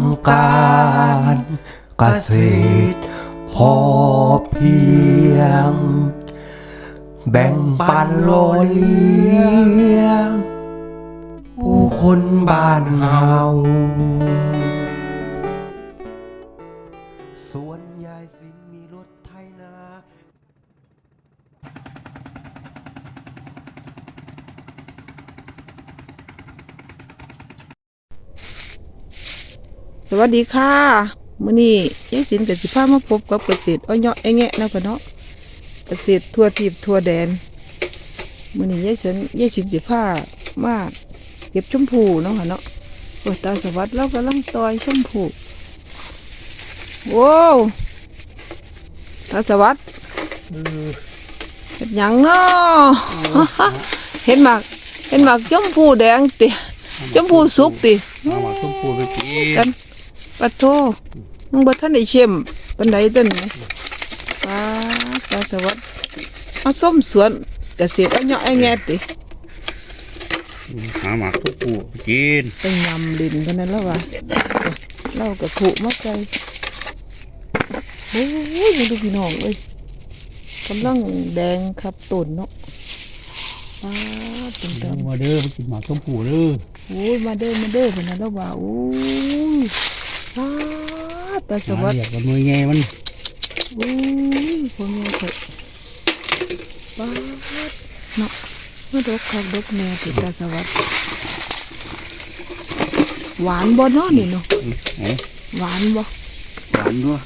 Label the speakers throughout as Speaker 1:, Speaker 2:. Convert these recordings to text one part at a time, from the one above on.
Speaker 1: ำการเกษตรพอเพียง แบ่งปันโลยเลี้ยง ผู้คนบ้านเฮา สวัส
Speaker 2: ดีค่ะมื้อนี้ยายสินกับสิพามาพบกับเกษตรอ้อยเนาะไอ้แงะเนาะกันเนาะเกษตรทั่วทิพย์ทั่วแดนมื้อนี้ยายสินยายสินสิพามาเก็บชมพูเนาะค่ะเนาะโอ้ยตาสวัสดิ์เรากำลังตอยชมพูโว้วตาสวัสดิ์เห็ดหยังเนาะเห็นหมากเห็นหมากชมพูแดงติชมพูสุกติ
Speaker 3: เอามาต้มปูไปกิน
Speaker 2: กัน ปัดโทมึงบ่ทันได้เชื่อมปันไดต้นนี่ป้าปลาสวัสดิ์มาส้มสวนเกษตรเอาเนาะไอ้แงติ
Speaker 3: หาหมากต้มปูไปกิน
Speaker 2: ไปยำลินกันนั้นแล้วว่ะเราก็ถูกมาใจโอ้ยมาดูพี่น้องเอ้ยกำลังแดงครับต้นเนาะป้าเป็นตา
Speaker 3: มาเด้อไปกินหมากต้มปูเด้อ
Speaker 2: โอ้ยมาเด้อมาเด้อเป็นนั้นแล้วว่าโอ้ย ป้าตาส
Speaker 3: หา
Speaker 2: วัสดิ์
Speaker 3: เรียกกันหน่วยไงมัน
Speaker 2: โอ้ยพ่อแม่เถอะป้าดเนาะมาดกคักดกแม่ติดตาสวัสดิ์หวานบ่เนาะนี่เนาะ
Speaker 3: โอ้
Speaker 2: หวานบ่
Speaker 3: หวานด้วย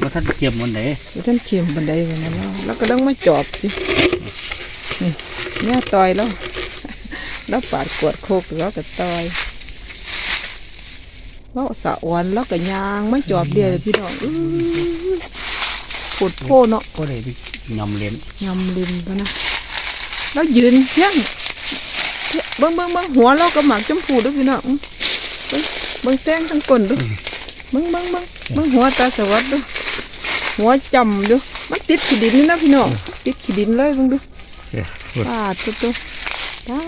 Speaker 3: ว่าท่านเก็บมันไหน
Speaker 2: เดี๋ยวท่านเข็มบันไดวันนั้นแล้วแล้วก็ต้องมาจอบสินี่เนี่ยต่อยแล้ว แล้วปาดกวดโคกแล้วก็ต่อย แล้วสะอวนแล้วก็ยางไม่จอบเดียวเลยพี่น้องอื้อปวดโพเนาะ
Speaker 3: ก็เลยไปยำเลี้ยน
Speaker 2: ยำลิมปะนะแล้วยืนยังเบิ้งเบิ้งเบิ้งหัวเราก็หมักจมพูด้วยพี่น้องอื้อเบิ้งเบิ้งแซงทั้งก้นด้วยเบิ้งเบิ้งเบิ้งเบิ้งหัวตาสวัสดิ์ด้วยหัวจำด้วยมันติดขี้ดินนี่นะพี่น้องติดขี้ดินเลยเบิ้งดู
Speaker 3: เอ้ย
Speaker 2: ปาดตัวตัวปา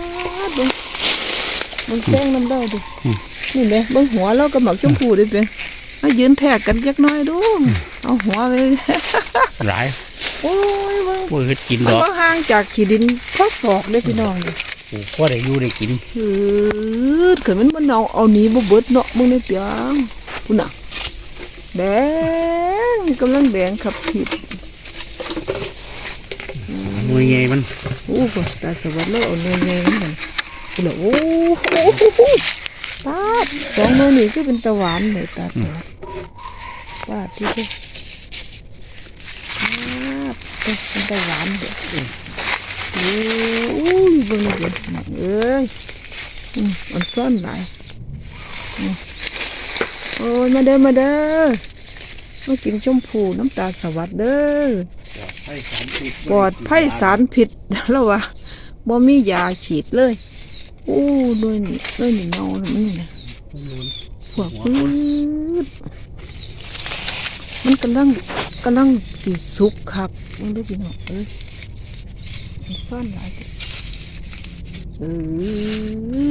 Speaker 2: ดเบิ้ง เบิ้งแซงน้ำได้ดินี่แหละเบิ้งหัวเราก็หมักจมพูด้วยเป็นมายืนแทกกันจักหน้อยดูเอาหัวไป
Speaker 3: หลาย
Speaker 2: โอ้ยเบิ้ง
Speaker 3: ปูเฮ็ดกิน
Speaker 2: มัน
Speaker 3: ดอก
Speaker 2: ก็ห่างจากขีดินพอศอกได้พี่น้องเลย
Speaker 3: ปูก็ได้อยู่ได้กิน
Speaker 2: ฮืดเกิดมันมันเอาเอาหนี้บ่เบิดเนาะมึงในเปียงพุ่นน่ะแดงกำลังแดงขับขีด
Speaker 3: หน่วยไงมัน
Speaker 2: โอ้โหตาสวัสดิ์แล้วเอาเนื้อแงมัน โอ้โหตาดสองเนื้อนี่คือเป็นตะหวานเลยตาดตาดที่คือตาดเป็นตะหวานเด้อโอ้ยบนี่เบิ่งเอ้ยอันซ่อนหลโอ้ยมาเด้อมาเด้อมากินชมพูน้ำตาสวัสดเด้อปลอดภัยสารผิดแล้ววะบ่มียาฉีดเลย โอ้ด้วยนี่ด้วยนี่เน่าแล้วมันนี่นะพวกพืชมันกำลังกำลังสีสุกครับมันดูพี่น้องเอ้ยมันซ่อนหลายเด้อเอ้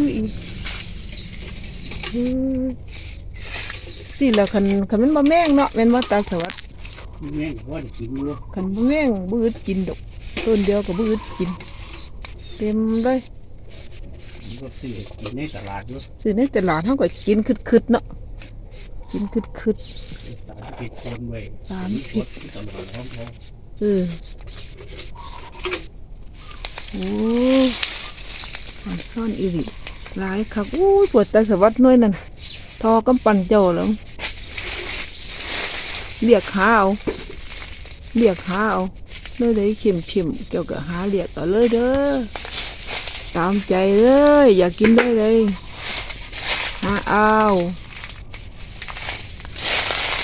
Speaker 2: ยเอ้ยสิแล้วคันคันมันบ่แม่งเนาะแม่นบ่ตาสวัสด
Speaker 3: แม่งก็ได้กินอยู่
Speaker 2: คันบ่แม่งบ่อึดกินดอกต้นเดียวก็บ่อึดกิน เต็มเลย
Speaker 3: มันก็ซื้อกินในตลาดอยู่
Speaker 2: ซื้อในตลาดเฮาก็กินคึดๆเนาะกินคึด
Speaker 3: สารพิษเต็มไว้
Speaker 2: สารพิษ
Speaker 3: ตลาดของเขา
Speaker 2: ๆเออโอ้มันซ่อนอีหลีหลายคักอู้ยปวดตาสวัสดหน่วยนั่นทอกำปั้นเจ้าแล้วเรียกหาเอาเรียกหาเอาเลยได้เข็มเข็มๆเกี่ยวกับหาเรียกเอาเลยเด้อ ตามใจเลย อยากกินได้เลยหาเอา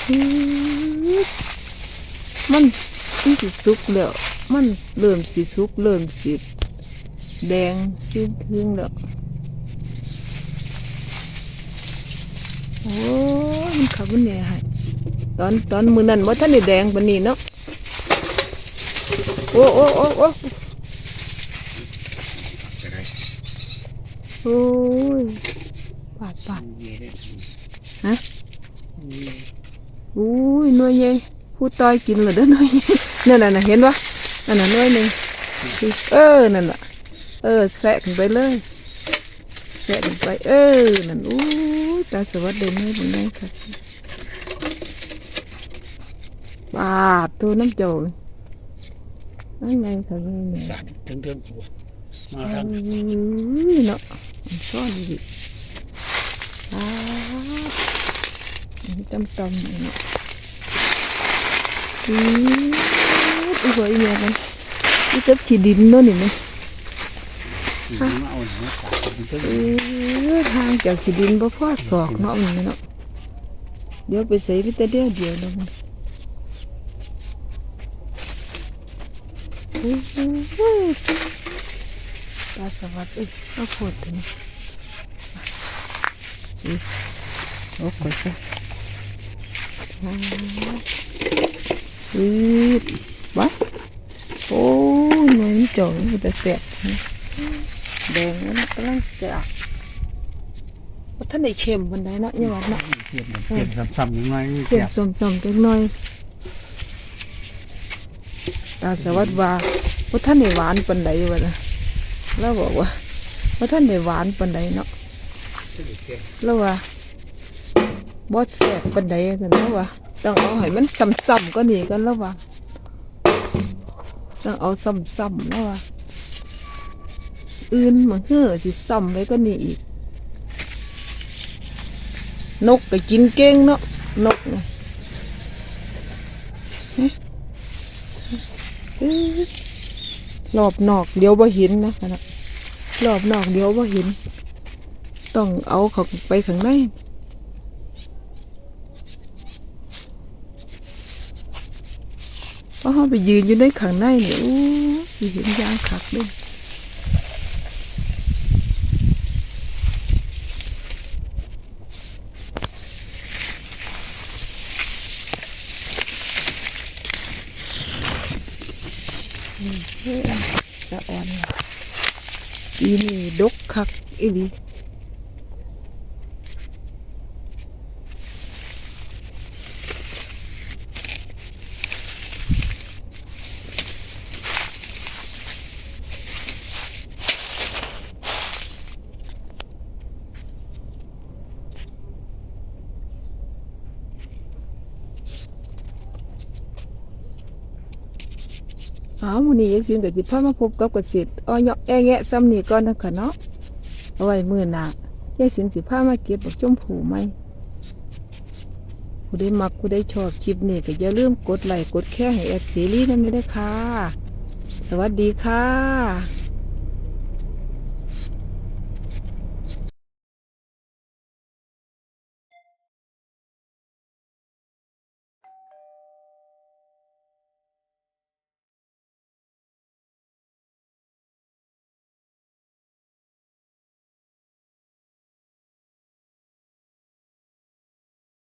Speaker 2: อมันมันสิสุกแล้ว มันเริ่มสิสุกเริ่มสิ แดงชื้นคืนแล้ว โอ้ยมันขับมันเนี่ยให้ตอนตอนมือนั้นว่าท่านได้แดงปนนี้เนาะ โอ้โอ้โอ้โอ้
Speaker 3: จะได้
Speaker 2: โอ้ยปาดปาด
Speaker 3: เย่ได้
Speaker 2: ฮะอุ้ยหน่วยใหญ่ผู้ต้อยกินเหรอเด้อหน่วยใหญ่นั่นน่ะน่ะเห็นปะนั่นน่ะหน่วยหนึ่งเออนั่นน่ะเออแสะขึ้นไปเลยแสะขึ้นไป เออนั่นอู้ยตาสวัสดีนี่เป็นไงครับบาดตัวน้ำโจยนั่นไงครับนี่ไง
Speaker 3: สัตว์เทิงๆตัวมา
Speaker 2: อื
Speaker 3: ทาง
Speaker 2: มเนาะมัน ซ่อนอยู่อ่าอันนี้ตำตำๆเนี่ยอืมอีกว่าอีเนี่ยมันอีเจ็บขี้ดินเนาะนี่มั้ย
Speaker 3: มาเอาหนังสัตว์เทิง
Speaker 2: เออทางจากขี้ดินบ่พอศอกเนาะมันเนาะเดี๋ยวไปใส่ไปแต่เดียวเดียวแล้วมันโอ้โหตาสวัสดิ์เอ้ย เอาโพดเถอะนะโอ้กดซะอืดวะโอ้ยหนุ่มจ่องมันจะแสบนะแดงแล้วน เค็มวันใดเนาะยังหวัดเนาะ
Speaker 3: ๆเทียมเทียมซ้ำๆยังไง
Speaker 2: เค็ม
Speaker 3: แซ่บ
Speaker 2: อยตาสวัสดิ์ว่าว่าท่านได้หวานปันใดวะนะแล้วบอกว่าว่าท่านได้หวานปันใดเนาะแล้วว่าบอสแสบปันใดกันแล้วว่าต้องเอาให้มันซ้ำๆก็หนีกันแล้วว่าต้องเอาซ้ำๆแล้วว่าอื่นมันเหือสิซ้ำไปก็หนีอีก นกก็กินเก่งเนาะนกเนี่ยเอ๊ะเอ๊ะ รอบนอกเดี๋ยวบ่เห็นนะนะรอบนอกเดี๋ยวบ่เห็น ต้องเอาเขาไปข้างในเพราะเขาไปยืนอยู่ในข้างในเนี่ยโอ้สิเห็นยางคักเด้วยสะออน ปีนี้ดกคักอีดี อาวันนี้ยายซินกับจิพามาพบกับกษตอ้อยเหยาะแอะแงะซ้ำนี่ก่อนนะคะเนาะเอาไว้มือหน้ายายสินสิพามาเก็บบักจมผูไหมผู้ใดมักผู้ใดชอบคลิปนี่ก็อย่าลืมกดไลค์กดแชร์ให้แอดซีรีส์นำด้วยค่ะสวัสดีค่ะ